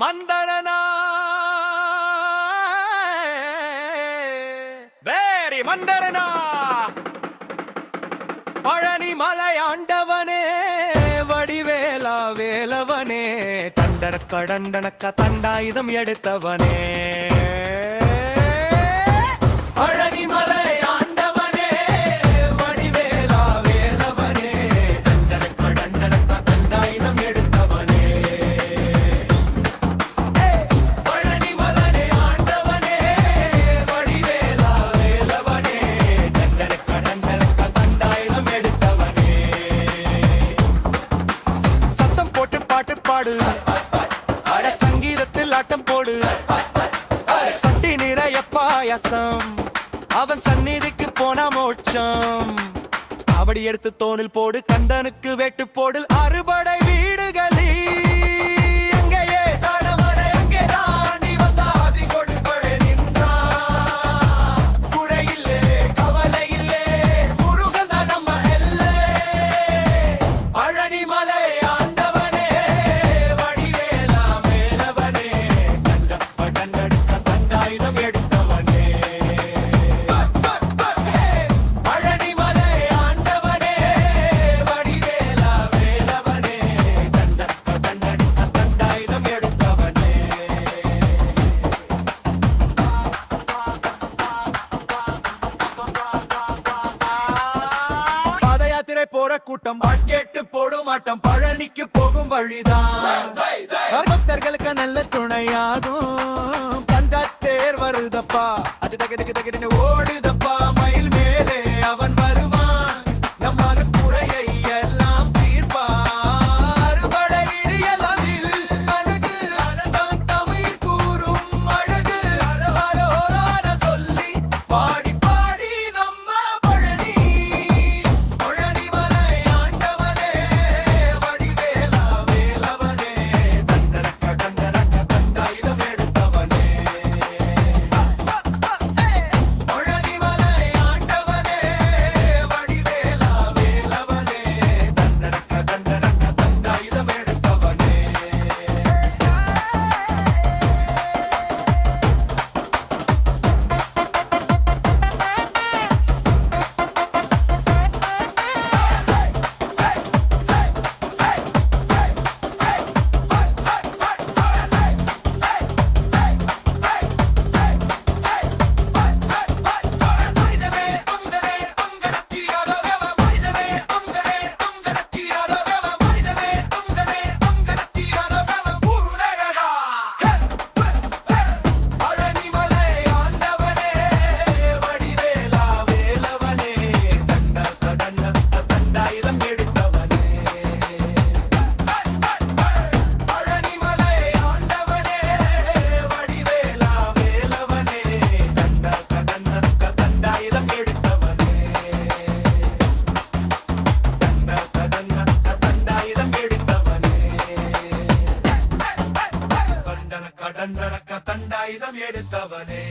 மந்தனனா vary மந்தரனா. Palani மலையாண்டவனே வடிவேலா வேலவனே தண்டர கடண்டனக்க தண்டாயுதம் எடுத்தவனே. பாயாசம். அவன் சந்நிதிக்கு போன மோட்சம். அவடி எடுத்து தோணில் போடு கந்தனுக்கு வேட்டு போடு அறுபட கூட்டம் வாட்கேட்டு போடும் ஆட்டம் பழனிக்கு போகும் வழிதான். பக்தர்களுக்கு நல்ல துணையாகும். பந்தாத்தேர் வருதப்பா. அது தகடுக்கு தகடுன்னு ஓடுதப்பா. மயில் மேலே கடன்றடக்க தண்டாயுதம் எடுத்தவனே.